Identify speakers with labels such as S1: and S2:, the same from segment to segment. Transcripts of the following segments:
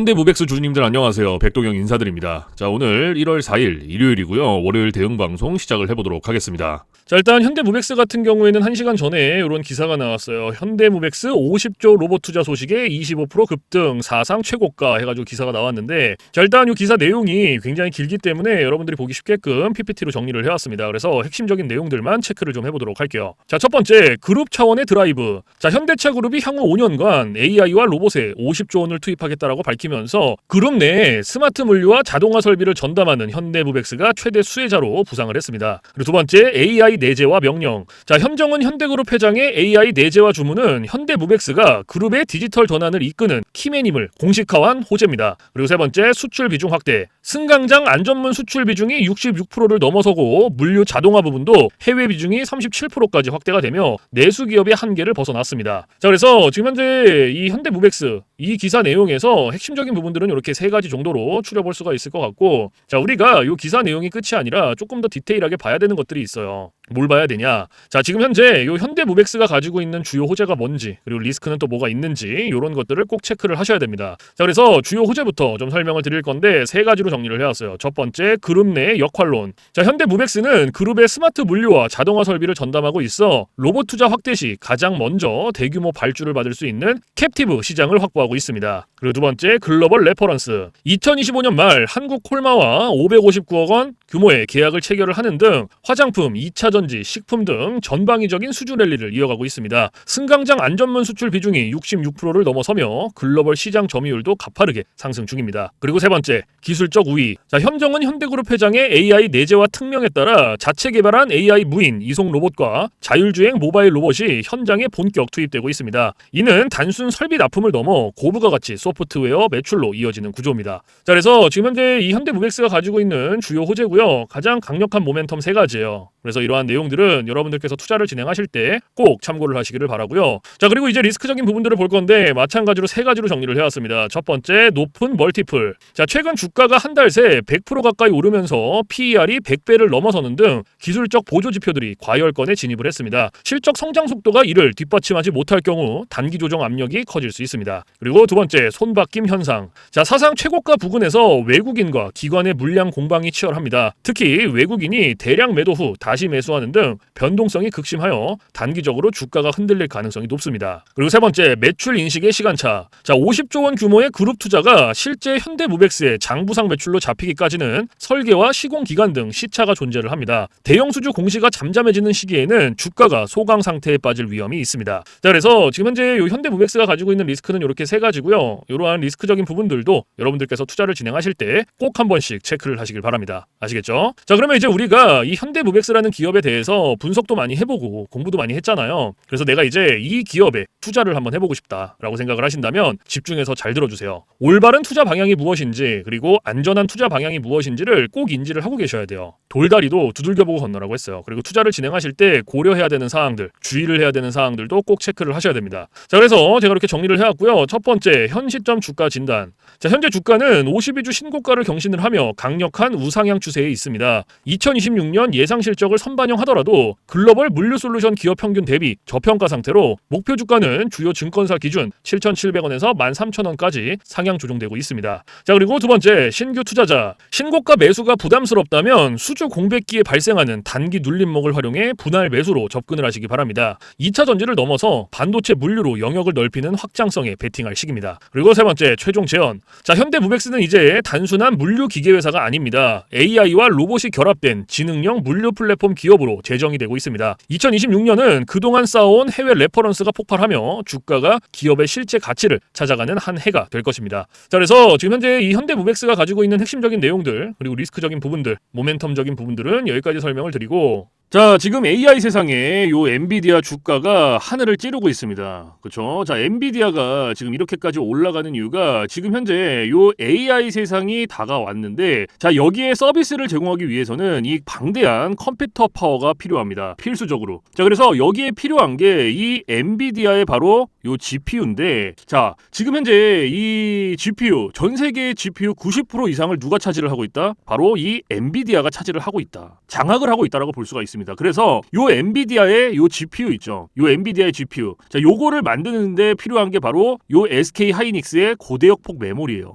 S1: 현대무백스 주주님들 안녕하세요. 백도경 인사드립니다. 자, 오늘 1월 4일 일요일이고요. 월요일 대응 방송 시작을 해보도록 하겠습니다. 자, 일단 현대무백스 같은 경우에는 1시간 전에 이런 기사가 나왔어요. 현대무백스 50조 로봇 투자 소식에 25% 급등, 사상 최고가 해가지고 기사가 나왔는데, 자, 일단 이 기사 내용이 굉장히 길기 때문에 여러분들이 보기 쉽게끔 PPT로 정리를 해왔습니다. 그래서 핵심적인 내용들만 체크를 좀 해보도록 할게요. 자, 첫 번째, 그룹 차원의 드라이브. 자, 현대차 그룹이 향후 5년간 AI와 로봇에 50조 원을 투입하겠다라고 밝히면서 그룹 내에 스마트 물류와 자동화 설비를 전담하는 현대무백스가 최대 수혜자로 부상을 했습니다. 그리고 두 번째, AI 내재와 명령. 자, 현정은 현대그룹 회장의 AI 내재와 주문은 현대무백스가 그룹의 디지털 전환을 이끄는 키맨임을 공식화한 호재입니다. 그리고 세 번째, 수출 비중 확대. 승강장 안전문 수출 비중이 66%를 넘어서고 물류 자동화 부분도 해외 비중이 37%까지 확대가 되며 내수 기업의 한계를 벗어났습니다. 자, 그래서 지금 현재 이 현대무백스 이 기사 내용에서 핵심적인 부분들은 이렇게 세 가지 정도로 추려볼 수가 있을 것 같고 자, 우리가 이 기사 내용이 끝이 아니라 조금 더 디테일하게 봐야 되는 것들이 있어요. 뭘 봐야 되냐? 자, 지금 현재 요 현대무백스가 가지고 있는 주요 호재가 뭔지, 그리고 리스크는 또 뭐가 있는지 이런 것들을 꼭 체크를 하셔야 됩니다. 자, 그래서 주요 호재부터 좀 설명을 드릴 건데 세 가지로 정리를 해 왔어요. 첫 번째, 그룹 내 역할론. 자, 현대무백스는 그룹의 스마트 물류와 자동화 설비를 전담하고 있어 로봇 투자 확대 시 가장 먼저 대규모 발주를 받을 수 있는 캡티브 시장을 확보하고 있습니다. 그리고 두 번째, 글로벌 레퍼런스. 2025년 말 한국 콜마와 559억 원 규모의 계약을 체결을 하는 등 화장품, 2차 전 지, 식품 등 전방위적인 수주 랠리를 이어가고 있습니다. 승강장 안전문 수출 비중이 66%를 넘어서며 글로벌 시장 점유율도 가파르게 상승 중입니다. 그리고 세 번째, 기술적 우위. 자, 현정은 현대그룹 회장의 AI 내재와 특명에 따라 자체 개발한 AI 무인 이송 로봇과 자율주행 모바일 로봇이 현장에 본격 투입되고 있습니다. 이는 단순 설비 납품을 넘어 고부가 가치 소프트웨어 매출로 이어지는 구조입니다. 자, 그래서 지금 현재 이 현대무백스가 가지고 있는 주요 호재고요. 가장 강력한 모멘텀 세 가지예요. 그래서 이러한 내용들은 여러분들께서 투자를 진행하실 때 꼭 참고를 하시기를 바라고요. 자, 그리고 이제 리스크적인 부분들을 볼 건데 마찬가지로 세 가지로 정리를 해왔습니다. 첫 번째, 높은 멀티플. 자, 최근 주가가 한 달 새 100% 가까이 오르면서 PER이 100배를 넘어서는 등 기술적 보조 지표들이 과열권에 진입을 했습니다. 실적 성장 속도가 이를 뒷받침하지 못할 경우 단기 조정 압력이 커질 수 있습니다. 그리고 두 번째, 손바뀜 현상. 자, 사상 최고가 부근에서 외국인과 기관의 물량 공방이 치열합니다. 특히 외국인이 대량 매도 후 다시 매수하는 등 변동성이 극심하여 단기적으로 주가가 흔들릴 가능성이 높습니다. 그리고 세 번째, 매출 인식의 시간차. 자, 50조 원 규모의 그룹 투자가 실제 현대무백스의 장부상 매출로 잡히기까지는 설계와 시공 기간 등 시차가 존재를 합니다. 대형 수주 공시가 잠잠해지는 시기에는 주가가 소강 상태에 빠질 위험이 있습니다. 자, 그래서 지금 현재 요 현대무백스가 가지고 있는 리스크는 이렇게 세 가지고요. 이러한 리스크적인 부분들도 여러분들께서 투자를 진행하실 때 꼭 한 번씩 체크를 하시길 바랍니다. 아시겠죠? 자, 그러면 이제 우리가 이 현대무백스라는 기업에 대해서 분석도 많이 해보고 공부도 많이 했잖아요. 그래서 내가 이제 이 기업에 투자를 한번 해보고 싶다라고 생각을 하신다면 집중해서 잘 들어주세요. 올바른 투자 방향이 무엇인지 그리고 안전한 투자 방향이 무엇인지를 꼭 인지를 하고 계셔야 돼요. 돌다리도 두들겨보고 건너라고 했어요. 그리고 투자를 진행하실 때 고려해야 되는 사항들, 주의를 해야 되는 사항들도 꼭 체크를 하셔야 됩니다. 자, 그래서 제가 이렇게 정리를 해왔고요. 첫 번째, 현 시점 주가 진단. 자, 현재 주가는 52주 신고가를 경신을 하며 강력한 우상향 추세에 있습니다. 2026년 예상 실적 을 선반영하더라도 글로벌 물류 솔루션 기업 평균 대비 저평가 상태로 목표 주가는 주요 증권사 기준 7,700원에서 13,000원까지 상향 조정되고 있습니다. 자, 그리고 두 번째, 신규 투자자. 신고가 매수가 부담스럽다면 수주 공백기에 발생하는 단기 눌림목을 활용해 분할 매수로 접근을 하시기 바랍니다. 2차 전지를 넘어서 반도체 물류로 영역을 넓히는 확장성에 베팅할 시기입니다. 그리고 세 번째, 최종 제언. 자, 현대무백스는 이제 단순한 물류 기계 회사가 아닙니다. AI와 로봇이 결합된 지능형 물류 플랫폼 기업으로 재정이 되고 있습니다. 2026년은 그동안 쌓아온 해외 레퍼런스가 폭발하며 주가가 기업의 실제 가치를 찾아가는 한 해가 될 것입니다. 자, 그래서 지금 현재 이 현대무백스가 가지고 있는 핵심적인 내용들 그리고 리스크적인 부분들, 모멘텀적인 부분들은 여기까지 설명을 드리고 자, 지금 AI 세상에 요 엔비디아 주가가 하늘을 찌르고 있습니다. 그렇죠? 자, 엔비디아가 지금 이렇게까지 올라가는 이유가 지금 현재 요 AI 세상이 다가왔는데 자, 여기에 서비스를 제공하기 위해서는 이 방대한 컴퓨터 파워가 필요합니다. 필수적으로. 자, 그래서 여기에 필요한 게 이 엔비디아의 바로 요 GPU인데 자, 지금 현재 이 GPU 전 세계의 GPU 90% 이상을 누가 차지를 하고 있다? 바로 이 엔비디아가 차지를 하고 있다. 장악을 하고 있다라고 볼 수가 있습니다. 그래서 요 엔비디아의 요 GPU 있죠. 요 엔비디아의 GPU. 자, 요거를 만드는데 필요한 게 바로 요 SK 하이닉스의 고대역폭 메모리예요.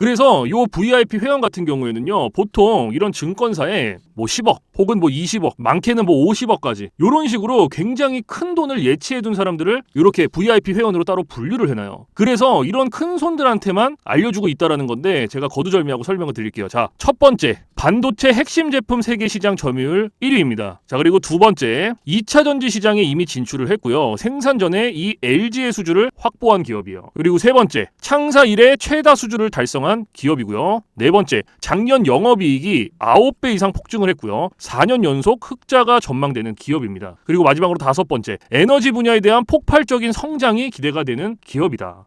S1: 그래서 요 VIP 회원 같은 경우에는요 보통 이런 증권사에 뭐 10억 혹은 뭐 20억 많게는 뭐 50억까지 이런 식으로 굉장히 큰 돈을 예치해 둔 사람들을 이렇게 VIP 회원으로 따로 분류를 해놔요. 그래서 이런 큰 손들한테만 알려주고 있다라는 건데 제가 거두절미하고 설명을 드릴게요. 자 첫 번째 반도체 핵심 제품 세계 시장 점유율 1위입니다. 자 그리고 두 번째 2차 전지 시장에 이미 진출을 했고요. 생산 전에 이 LG의 수주를 확보한 기업이요. 그리고 세 번째 창사 이래 최다 수주를 달성한 기업이고요. 네 번째, 작년 영업이익이 9배 이상 폭증을 했고요. 4년 연속 흑자가 전망되는 기업입니다. 그리고 마지막으로 다섯 번째, 에너지 분야에 대한 폭발적인 성장이 기대가 되는 기업이다.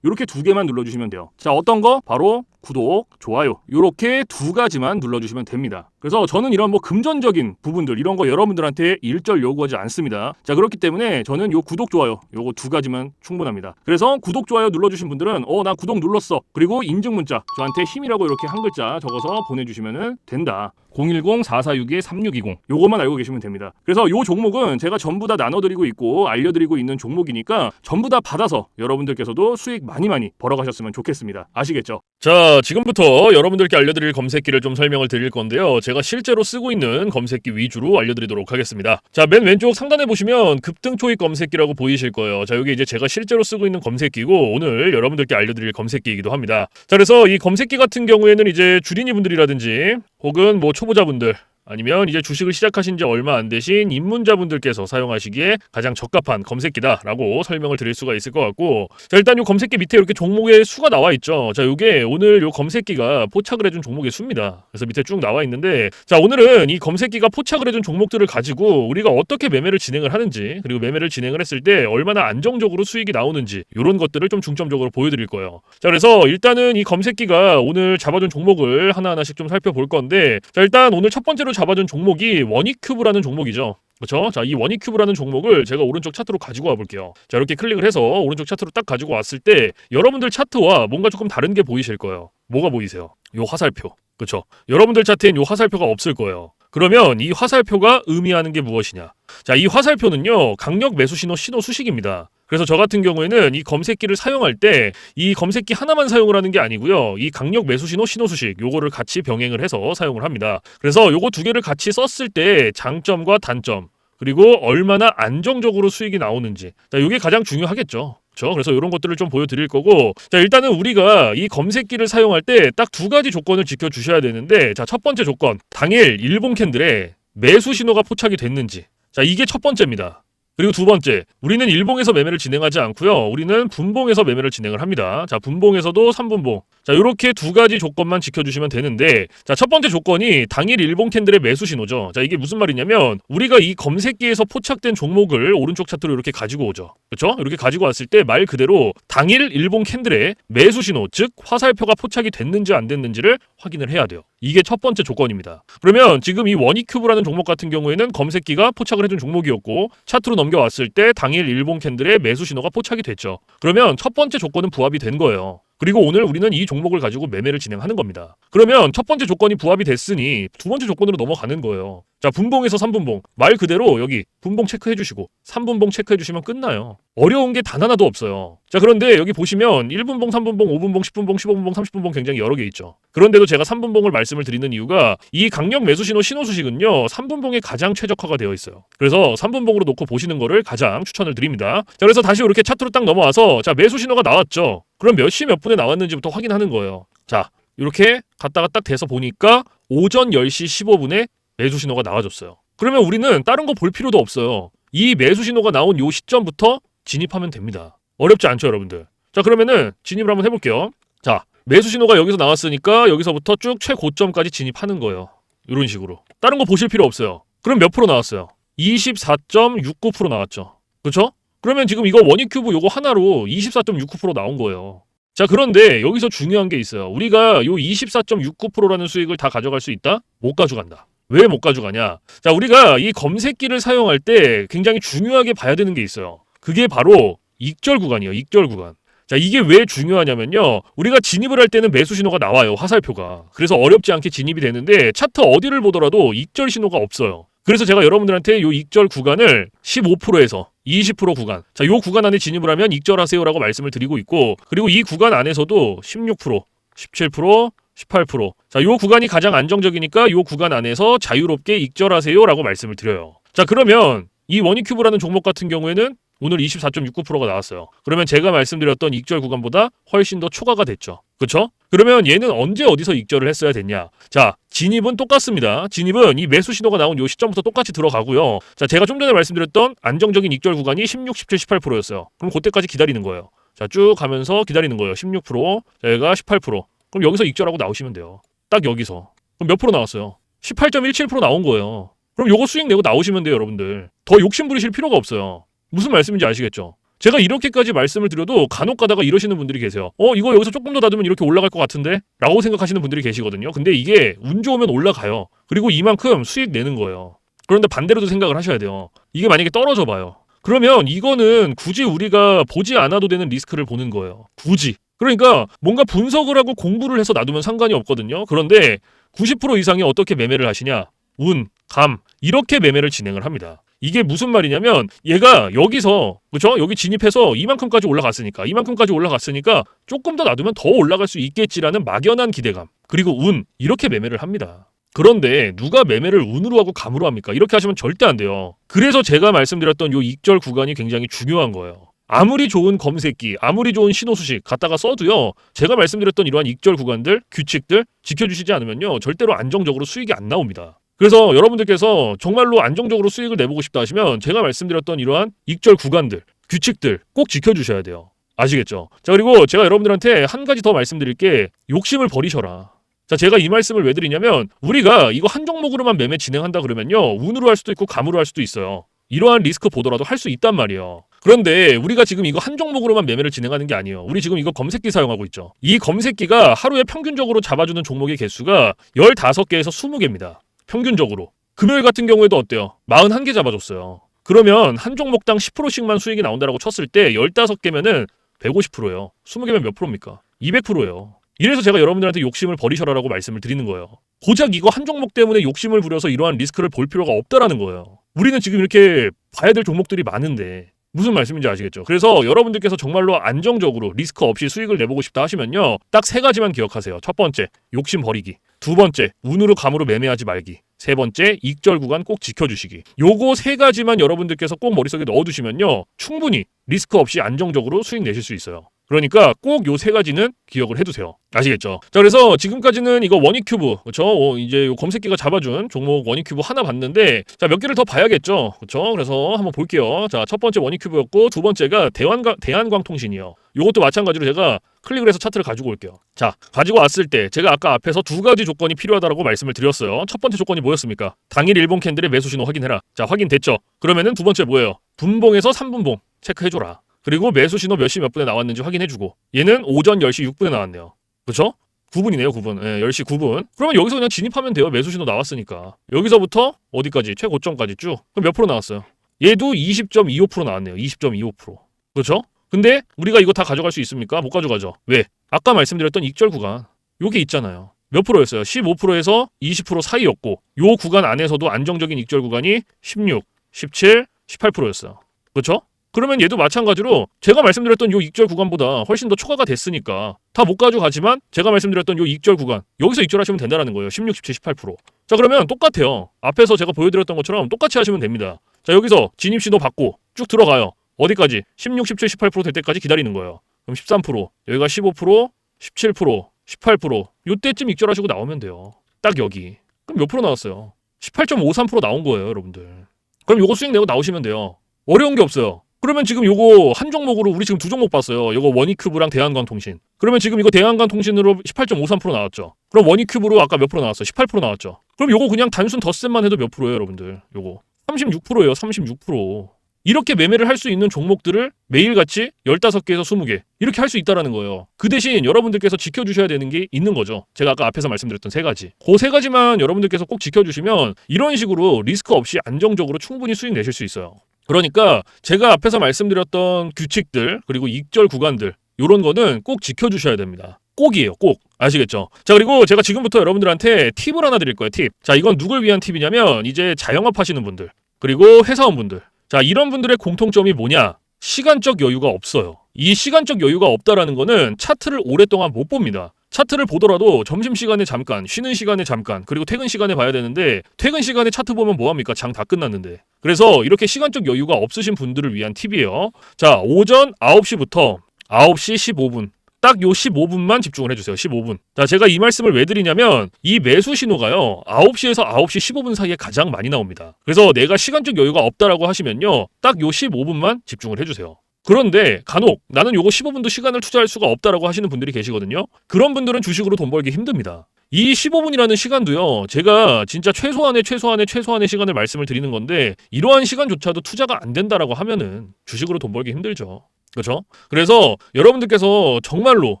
S1: 이렇게 두 개만 눌러주시면 돼요. 자, 어떤 거? 바로 구독, 좋아요. 이렇게 두 가지만 눌러주시면 됩니다. 그래서 저는 이런 뭐 금전적인 부분들 이런 거 여러분들한테 일절 요구하지 않습니다. 자, 그렇기 때문에 저는 요 구독, 좋아요 요거 두 가지만 충분합니다. 그래서 구독, 좋아요 눌러주신 분들은 어, 나 구독 눌렀어. 그리고 인증 문자 저한테 힘이라고 이렇게 한 글자 적어서 보내주시면 된다. 010-4462-3620 요것만 알고 계시면 됩니다. 그래서 요 종목은 제가 전부 다 나눠드리고 있고 알려드리고 있는 종목이니까 전부 다 받아서 여러분들께서도 수익 많이 많이 벌어가셨으면 좋겠습니다. 아시겠죠? 자, 지금부터 여러분들께 알려드릴 검색기를 좀 설명을 드릴 건데요. 제가 실제로 쓰고 있는 검색기 위주로 알려드리도록 하겠습니다. 자, 맨 왼쪽 상단에 보시면 급등 초입 검색기라고 보이실 거예요. 자, 여기 이제 제가 실제로 쓰고 있는 검색기고 오늘 여러분들께 알려드릴 검색기이기도 합니다. 자, 그래서 이 검색기 같은 경우에는 이제 주린이 분들이라든지 혹은 뭐 초보자분들 아니면 이제 주식을 시작하신 지 얼마 안 되신 입문자분들께서 사용하시기에 가장 적합한 검색기다라고 설명을 드릴 수가 있을 것 같고 자 일단 이 검색기 밑에 이렇게 종목의 수가 나와 있죠. 자 요게 오늘 요 검색기가 포착을 해준 종목의 수입니다. 그래서 밑에 쭉 나와 있는데 자 오늘은 이 검색기가 포착을 해준 종목들을 가지고 우리가 어떻게 매매를 진행을 하는지 그리고 매매를 진행을 했을 때 얼마나 안정적으로 수익이 나오는지 이런 것들을 좀 중점적으로 보여드릴 거예요. 자 그래서 일단은 이 검색기가 오늘 잡아준 종목을 하나하나씩 좀 살펴볼 건데 자 일단 오늘 첫 번째로 잡아준 종목이 원익큐브라는 종목이죠. 그렇죠? 자, 이 원익큐브라는 종목을 제가 오른쪽 차트로 가지고 와 볼게요. 자, 이렇게 클릭을 해서 오른쪽 차트로 딱 가지고 왔을 때 여러분들 차트와 뭔가 조금 다른 게 보이실 거예요. 뭐가 보이세요? 요 화살표. 그렇죠? 여러분들 차트엔 요 화살표가 없을 거예요. 그러면 이 화살표가 의미하는 게 무엇이냐? 자, 이 화살표는요. 강력 매수 신호 신호 수식입니다. 그래서 저 같은 경우에는 이 검색기를 사용할 때 이 검색기 하나만 사용을 하는 게 아니고요. 이 강력 매수 신호 신호 수식 요거를 같이 병행을 해서 사용을 합니다. 그래서 요거 두 개를 같이 썼을 때 장점과 단점 그리고 얼마나 안정적으로 수익이 나오는지 자, 이게 가장 중요하겠죠. 그렇죠? 그래서 이런 것들을 좀 보여드릴 거고 자 일단은 우리가 이 검색기를 사용할 때 딱 두 가지 조건을 지켜주셔야 되는데 자 첫 번째 조건 당일 일본 캔들에 매수 신호가 포착이 됐는지 자 이게 첫 번째입니다. 그리고 두 번째, 우리는 일봉에서 매매를 진행하지 않고요. 우리는 분봉에서 매매를 진행을 합니다. 자, 분봉에서도 3분봉. 자, 이렇게 두 가지 조건만 지켜주시면 되는데, 자, 첫 번째 조건이 당일 일봉 캔들의 매수 신호죠. 자, 이게 무슨 말이냐면, 우리가 이 검색기에서 포착된 종목을 오른쪽 차트로 이렇게 가지고 오죠. 그렇죠? 이렇게 가지고 왔을 때 말 그대로 당일 일봉 캔들의 매수 신호, 즉 화살표가 포착이 됐는지 안 됐는지를 확인을 해야 돼요. 이게 첫 번째 조건입니다. 그러면 지금 이 원이큐브라는 종목 같은 경우에는 검색기가 포착을 해준 종목이었고 차트로 넘 겨왔을 때 당일 일본 캔들의 매수 신호가 포착이 됐죠. 그러면 첫 번째 조건은 부합이 된 거예요. 그리고 오늘 우리는 이 종목을 가지고 매매를 진행하는 겁니다. 그러면 첫 번째 조건이 부합이 됐으니 두 번째 조건으로 넘어가는 거예요. 자, 분봉에서 3분봉. 말 그대로 여기 분봉 체크해 주시고 3분봉 체크해 주시면 끝나요. 어려운 게 단 하나도 없어요. 자, 그런데 여기 보시면 1분봉, 3분봉, 5분봉, 10분봉, 15분봉, 30분봉 굉장히 여러 개 있죠. 그런데도 제가 3분봉을 말씀을 드리는 이유가 이 강력 매수 신호 신호 수식은요. 3분봉에 가장 최적화가 되어 있어요. 그래서 3분봉으로 놓고 보시는 거를 가장 추천을 드립니다. 자, 그래서 다시 이렇게 차트로 딱 넘어와서 자, 매수 신호가 나왔죠. 그럼 몇 시 몇 분에 나왔는지부터 확인하는 거예요. 자, 이렇게 갔다가 딱 돼서 보니까 오전 10시 15분에 매수 신호가 나와줬어요. 그러면 우리는 다른 거 볼 필요도 없어요. 이 매수 신호가 나온 요 시점부터 진입하면 됩니다. 어렵지 않죠, 여러분들? 자, 그러면은 진입을 한번 해볼게요. 자, 매수 신호가 여기서 나왔으니까 여기서부터 쭉 최고점까지 진입하는 거예요. 이런 식으로. 다른 거 보실 필요 없어요. 그럼 몇 프로 나왔어요? 24.69% 나왔죠. 그렇죠? 그러면 지금 이거 원익 큐브 요거 하나로 24.69% 나온 거예요. 자, 그런데 여기서 중요한 게 있어요. 우리가 요 24.69%라는 수익을 다 가져갈 수 있다? 못 가져간다. 왜 못 가져가냐? 자, 우리가 이 검색기를 사용할 때 굉장히 중요하게 봐야 되는 게 있어요. 그게 바로 익절 구간이에요. 익절 구간. 자, 이게 왜 중요하냐면요. 우리가 진입을 할 때는 매수 신호가 나와요. 화살표가. 그래서 어렵지 않게 진입이 되는데 차트 어디를 보더라도 익절 신호가 없어요. 그래서 제가 여러분들한테 요 익절 구간을 15%에서 20% 구간. 자, 요 구간 안에 진입을 하면 익절하세요라고 말씀을 드리고 있고 그리고 이 구간 안에서도 16%, 17%, 18%. 자, 요 구간이 가장 안정적이니까 요 구간 안에서 자유롭게 익절하세요라고 말씀을 드려요. 자, 그러면 이 원익큐브라는 종목 같은 경우에는 오늘 24.69%가 나왔어요. 그러면 제가 말씀드렸던 익절 구간보다 훨씬 더 초과가 됐죠. 그렇죠? 그러면 얘는 언제 어디서 익절을 했어야 됐냐? 자, 진입은 똑같습니다. 진입은 이 매수 신호가 나온 요 시점부터 똑같이 들어가고요. 자, 제가 좀 전에 말씀드렸던 안정적인 익절 구간이 16, 17, 18%였어요. 그럼 그때까지 기다리는 거예요. 자, 쭉 가면서 기다리는 거예요. 16%, 자, 얘가 18%. 그럼 여기서 익절하고 나오시면 돼요. 딱 여기서. 그럼 몇 프로 나왔어요? 18.17% 나온 거예요. 그럼 요거 수익 내고 나오시면 돼요, 여러분들. 더 욕심 부리실 필요가 없어요. 무슨 말씀인지 아시겠죠? 제가 이렇게까지 말씀을 드려도 간혹 가다가 이러시는 분들이 계세요. 어, 이거 여기서 조금 더 놔두면 이렇게 올라갈 것 같은데? 라고 생각하시는 분들이 계시거든요. 근데 이게 운 좋으면 올라가요. 그리고 이만큼 수익 내는 거예요. 그런데 반대로도 생각을 하셔야 돼요. 이게 만약에 떨어져 봐요. 그러면 이거는 굳이 우리가 보지 않아도 되는 리스크를 보는 거예요. 굳이. 그러니까 뭔가 분석을 하고 공부를 해서 놔두면 상관이 없거든요. 그런데 90% 이상이 어떻게 매매를 하시냐? 운, 감, 이렇게 매매를 진행을 합니다. 이게 무슨 말이냐면 얘가 여기서 그렇죠? 여기 진입해서 이만큼까지 올라갔으니까 이만큼까지 올라갔으니까 조금 더 놔두면 더 올라갈 수 있겠지라는 막연한 기대감 그리고 운 이렇게 매매를 합니다. 그런데 누가 매매를 운으로 하고 감으로 합니까? 이렇게 하시면 절대 안 돼요. 그래서 제가 말씀드렸던 요 익절 구간이 굉장히 중요한 거예요. 아무리 좋은 검색기, 아무리 좋은 신호 수식 갖다가 써도요. 제가 말씀드렸던 이러한 익절 구간들, 규칙들 지켜주시지 않으면요. 절대로 안정적으로 수익이 안 나옵니다. 그래서 여러분들께서 정말로 안정적으로 수익을 내보고 싶다 하시면 제가 말씀드렸던 이러한 익절 구간들, 규칙들 꼭 지켜주셔야 돼요. 아시겠죠? 자, 그리고 제가 여러분들한테 한 가지 더 말씀드릴 게 욕심을 버리셔라. 자, 제가 이 말씀을 왜 드리냐면 우리가 이거 한 종목으로만 매매 진행한다 그러면요. 운으로 할 수도 있고 감으로 할 수도 있어요. 이러한 리스크 보더라도 할 수 있단 말이에요. 그런데 우리가 지금 이거 한 종목으로만 매매를 진행하는 게 아니에요. 우리 지금 이거 검색기 사용하고 있죠. 이 검색기가 하루에 평균적으로 잡아주는 종목의 개수가 15개에서 20개입니다. 평균적으로. 금요일 같은 경우에도 어때요? 41개 잡아줬어요. 그러면 한 종목당 10%씩만 수익이 나온다라고 쳤을 때 15개면은 150%예요. 20개면 몇 프로입니까? 200%예요. 이래서 제가 여러분들한테 욕심을 버리셔라라고 말씀을 드리는 거예요. 고작 이거 한 종목 때문에 욕심을 부려서 이러한 리스크를 볼 필요가 없다라는 거예요. 우리는 지금 이렇게 봐야 될 종목들이 많은데 무슨 말씀인지 아시겠죠? 그래서 여러분들께서 정말로 안정적으로 리스크 없이 수익을 내보고 싶다 하시면요. 딱 세 가지만 기억하세요. 첫 번째, 욕심 버리기. 두 번째, 운으로 감으로 매매하지 말기. 세 번째, 익절 구간 꼭 지켜주시기. 요거 세 가지만 여러분들께서 꼭 머릿속에 넣어두시면요. 충분히 리스크 없이 안정적으로 수익 내실 수 있어요. 그러니까 꼭 요 세 가지는 기억을 해두세요. 아시겠죠? 자, 그래서 지금까지는 이거 원익큐브, 그쵸? 어, 이제 요 검색기가 잡아준 종목 원익큐브 하나 봤는데, 자, 몇 개를 더 봐야겠죠? 그쵸? 그래서 한번 볼게요. 자, 첫 번째 원익큐브였고, 두 번째가 대한광, 대한광통신이요. 요것도 마찬가지로 제가 클릭을 해서 차트를 가지고 올게요. 자, 가지고 왔을 때 제가 아까 앞에서 두 가지 조건이 필요하다고 말씀을 드렸어요. 첫 번째 조건이 뭐였습니까? 당일 일본 캔들의 매수 신호 확인해라. 자, 확인됐죠? 그러면은 두 번째 뭐예요? 분봉에서 3분봉 체크해줘라. 그리고 매수 신호 몇 시 몇 분에 나왔는지 확인해주고 얘는 오전 10시 6분에 나왔네요. 그쵸? 9분이네요, 9분. 예, 10시 9분. 그러면 여기서 그냥 진입하면 돼요. 매수 신호 나왔으니까. 여기서부터 어디까지? 최고점까지 쭉. 그럼 몇 프로 나왔어요? 얘도 20.25% 나왔네요. 20.25%. 그렇죠? 근데 우리가 이거 다 가져갈 수 있습니까? 못 가져가죠. 왜? 아까 말씀드렸던 익절 구간. 요게 있잖아요. 몇 프로였어요? 15%에서 20% 사이였고 요 구간 안에서도 안정적인 익절 구간이 16, 17, 18%였어요. 그렇죠? 그러면 얘도 마찬가지로 제가 말씀드렸던 요 익절 구간보다 훨씬 더 초과가 됐으니까 다 못 가져가지만 제가 말씀드렸던 요 익절 구간 여기서 익절하시면 된다는 거예요. 16, 17, 18%. 자 그러면 똑같아요. 앞에서 제가 보여드렸던 것처럼 똑같이 하시면 됩니다. 자 여기서 진입 신호 받고 쭉 들어가요. 어디까지? 16, 17, 18%될 때까지 기다리는 거예요. 그럼 13%, 여기가 15%, 17%, 18%. 요때쯤 익절하시고 나오면 돼요. 딱 여기. 그럼 몇 프로 나왔어요? 18.53% 나온 거예요, 여러분들. 그럼 요거 수익 내고 나오시면 돼요. 어려운 게 없어요. 그러면 지금 요거 한 종목으로 우리 지금 두 종목 봤어요. 요거 원이큐브랑 대한광통신. 그러면 지금 이거 대한광통신으로 18.53% 나왔죠. 그럼 원이큐브로 아까 몇 프로 나왔어? 18% 나왔죠. 그럼 요거 그냥 단순 덧셈만 해도 몇 프로예요, 여러분들? 요거 36%예요. 36%. 이렇게 매매를 할 수 있는 종목들을 매일같이 15개에서 20개 이렇게 할 수 있다라는 거예요. 그 대신 여러분들께서 지켜주셔야 되는 게 있는 거죠. 제가 아까 앞에서 말씀드렸던 세 가지. 그 세 가지만 여러분들께서 꼭 지켜주시면 이런 식으로 리스크 없이 안정적으로 충분히 수익 내실 수 있어요. 그러니까 제가 앞에서 말씀드렸던 규칙들 그리고 익절 구간들 요런 거는 꼭 지켜주셔야 됩니다. 꼭이에요, 꼭. 아시겠죠? 자, 그리고 제가 지금부터 여러분들한테 팁을 하나 드릴 거예요, 팁. 자, 이건 누굴 위한 팁이냐면, 이제 자영업 하시는 분들, 그리고 회사원분들. 자, 이런 분들의 공통점이 뭐냐? 시간적 여유가 없어요. 이 시간적 여유가 없다라는 거는 차트를 오랫동안 못 봅니다. 차트를 보더라도 점심시간에 잠깐, 쉬는 시간에 잠깐, 그리고 퇴근 시간에 봐야 되는데, 퇴근 시간에 차트 보면 뭐합니까? 장 다 끝났는데. 그래서 이렇게 시간적 여유가 없으신 분들을 위한 팁이에요. 자, 오전 9시부터 9시 15분. 딱 요 15분만 집중을 해주세요. 15분. 자, 제가 이 말씀을 왜 드리냐면, 이 매수 신호가요, 9시에서 9시 15분 사이에 가장 많이 나옵니다. 그래서 내가 시간적 여유가 없다라고 하시면요, 딱 요 15분만 집중을 해주세요. 그런데 간혹 나는 요거 15분도 시간을 투자할 수가 없다라고 하시는 분들이 계시거든요. 그런 분들은 주식으로 돈 벌기 힘듭니다. 이 15분이라는 시간도요, 제가 진짜 최소한의 최소한의 최소한의 시간을 말씀을 드리는 건데, 이러한 시간조차도 투자가 안 된다라고 하면은 주식으로 돈 벌기 힘들죠. 그렇죠? 그래서 여러분들께서 정말로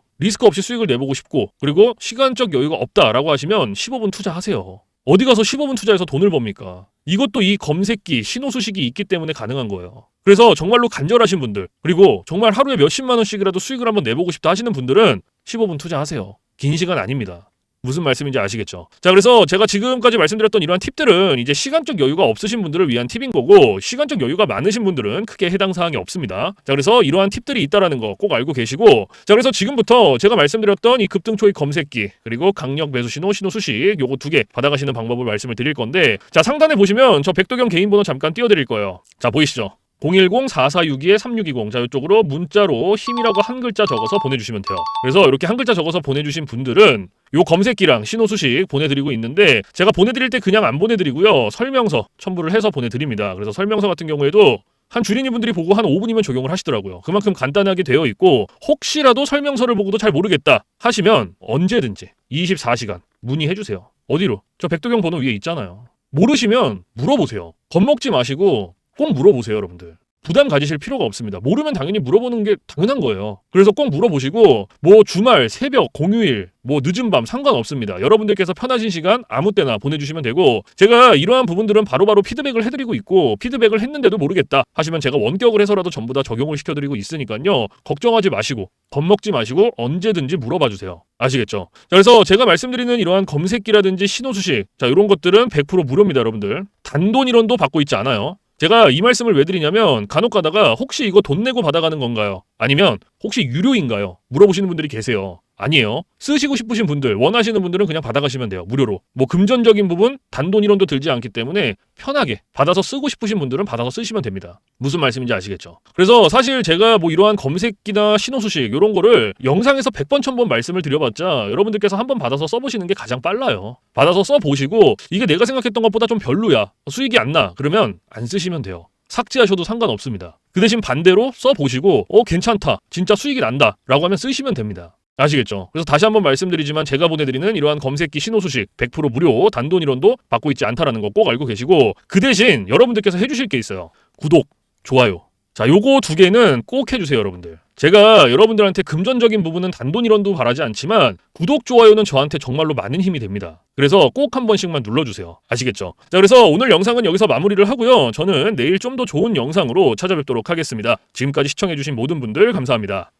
S1: 리스크 없이 수익을 내보고 싶고, 그리고 시간적 여유가 없다라고 하시면 15분 투자하세요. 어디 가서 15분 투자해서 돈을 법니까? 이것도 이 검색기, 신호수식이 있기 때문에 가능한 거예요. 그래서 정말로 간절하신 분들, 그리고 정말 하루에 몇십만 원씩이라도 수익을 한번 내보고 싶다 하시는 분들은 15분 투자하세요. 긴 시간 아닙니다. 무슨 말씀인지 아시겠죠? 자, 그래서 제가 지금까지 말씀드렸던 이러한 팁들은 이제 시간적 여유가 없으신 분들을 위한 팁인 거고, 시간적 여유가 많으신 분들은 크게 해당 사항이 없습니다. 자, 그래서 이러한 팁들이 있다라는 거 꼭 알고 계시고, 자, 그래서 지금부터 제가 말씀드렸던 이 급등 초입 검색기, 그리고 강력 매수 신호, 신호 수식, 요거 두 개 받아가시는 방법을 말씀을 드릴 건데, 자, 상단에 보시면 저 백도경 개인 번호 잠깐 띄워드릴 거예요. 자, 보이시죠? 010-4462-3620. 자, 이쪽으로 문자로 힘이라고 한 글자 적어서 보내주시면 돼요. 그래서 이렇게 한 글자 적어서 보내주신 분들은 요 검색기랑 신호 수식 보내드리고 있는데 제가 보내드릴 때 그냥 안 보내드리고요. 설명서 첨부를 해서 보내드립니다. 그래서 설명서 같은 경우에도 한 주린이 분들이 보고 한 5분이면 적용을 하시더라고요. 그만큼 간단하게 되어 있고 혹시라도 설명서를 보고도 잘 모르겠다 하시면 언제든지 24시간 문의해 주세요. 어디로? 저 백도경 번호 위에 있잖아요. 모르시면 물어보세요. 겁먹지 마시고 꼭 물어보세요, 여러분들. 부담 가지실 필요가 없습니다. 모르면 당연히 물어보는 게 당연한 거예요. 그래서 꼭 물어보시고 뭐 주말, 새벽, 공휴일, 뭐 늦은 밤 상관없습니다. 여러분들께서 편하신 시간 아무 때나 보내주시면 되고 제가 이러한 부분들은 바로 바로 피드백을 해드리고 있고 피드백을 했는데도 모르겠다 하시면 제가 원격을 해서라도 전부 다 적용을 시켜드리고 있으니까요. 걱정하지 마시고 겁먹지 마시고 언제든지 물어봐 주세요. 아시겠죠? 자, 그래서 제가 말씀드리는 이러한 검색기라든지 신호수식 자 이런 것들은 100% 무료입니다, 여러분들. 단돈 1원도 받고 있지 않아요. 제가 이 말씀을 왜 드리냐면 간혹 가다가 혹시 이거 돈 내고 받아가는 건가요? 아니면 혹시 유료인가요? 물어보시는 분들이 계세요. 아니에요. 쓰시고 싶으신 분들, 원하시는 분들은 그냥 받아가시면 돼요. 무료로. 뭐 금전적인 부분 단돈 1원도 들지 않기 때문에 편하게 받아서 쓰고 싶으신 분들은 받아서 쓰시면 됩니다. 무슨 말씀인지 아시겠죠? 그래서 사실 제가 뭐 이러한 검색기나 신호수식 이런 거를 영상에서 100번 1000번 말씀을 드려봤자 여러분들께서 한번 받아서 써보시는 게 가장 빨라요. 받아서 써보시고 이게 내가 생각했던 것보다 좀 별로야. 수익이 안 나. 그러면 안 쓰시면 돼요. 삭제하셔도 상관없습니다. 그 대신 반대로 써보시고 어 괜찮다. 진짜 수익이 난다. 라고 하면 쓰시면 됩니다. 아시겠죠? 그래서 다시 한번 말씀드리지만 제가 보내드리는 이러한 검색기 신호 수식 100% 무료 단돈 1원도 받고 있지 않다라는 거 꼭 알고 계시고 그 대신 여러분들께서 해주실 게 있어요. 구독, 좋아요. 자, 요거 두 개는 꼭 해주세요, 여러분들. 제가 여러분들한테 금전적인 부분은 단돈 1원도 바라지 않지만 구독, 좋아요는 저한테 정말로 많은 힘이 됩니다. 그래서 꼭 한 번씩만 눌러주세요. 아시겠죠? 자, 그래서 오늘 영상은 여기서 마무리를 하고요. 저는 내일 좀 더 좋은 영상으로 찾아뵙도록 하겠습니다. 지금까지 시청해주신 모든 분들 감사합니다.